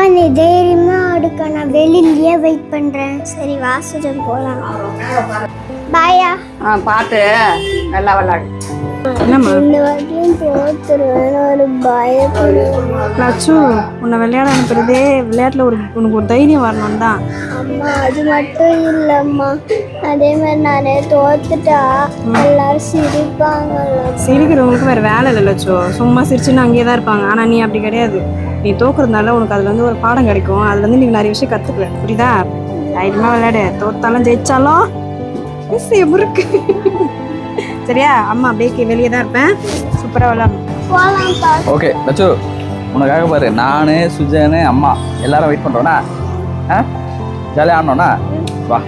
அக்கா நீ தைரியமா அடுக்கா நான் வெளியிலயே வெயிட் பண்றேன். சரி வாசல் போலாம். பாயா ஆ பார்த்து நல்லா விளாடு. என்னம்மா? இந்த வாட்டியும் தோத்துருவேன். ஒரு பயப்படுவேன். லட்சு உன்னை விளையாட அனுப்புறதே விளையாட்டுல ஒரு உனக்கு ஒரு தைரியம் வரணும் தான். அம்மா அது மட்டும் இல்லம்மா. அதே மாதிரி நானே தோத்துட்டா எல்லாரும் சிரிப்பாங்கல்ல. சிரிக்கிறவங்களுக்கு வேற வேலை இல்லை லட்சு. சும்மா சிரிச்சுன்னு அங்கேயே தான் இருப்பாங்க. ஆனா நீ அப்படி கிடையாது. நீ தோக்குறதுனால உனக்கு அதுல இருந்து ஒரு பாடம் கிடைக்கும். அதுல இருந்து நீங்க நிறைய விஷயம் கத்துக்குவ. புரியுதா? தைரியமா விளையாடு. தோத்தாலும் ஜெயிச்சாலும் முறுக்கு. சரியா? அம்மா அப்படியே வெளியே தான் இருப்பேன். சூப்பரா விளையாடணும் போலாம் பா. ஓகே லட்சு உனக்காக பாரு. நான் சுஜனு அம்மா எல்லாரும் வெயிட் பண்ணுறோண்ணா ஆ? ஜாலியாக ஆடணும்ண்ணா வா.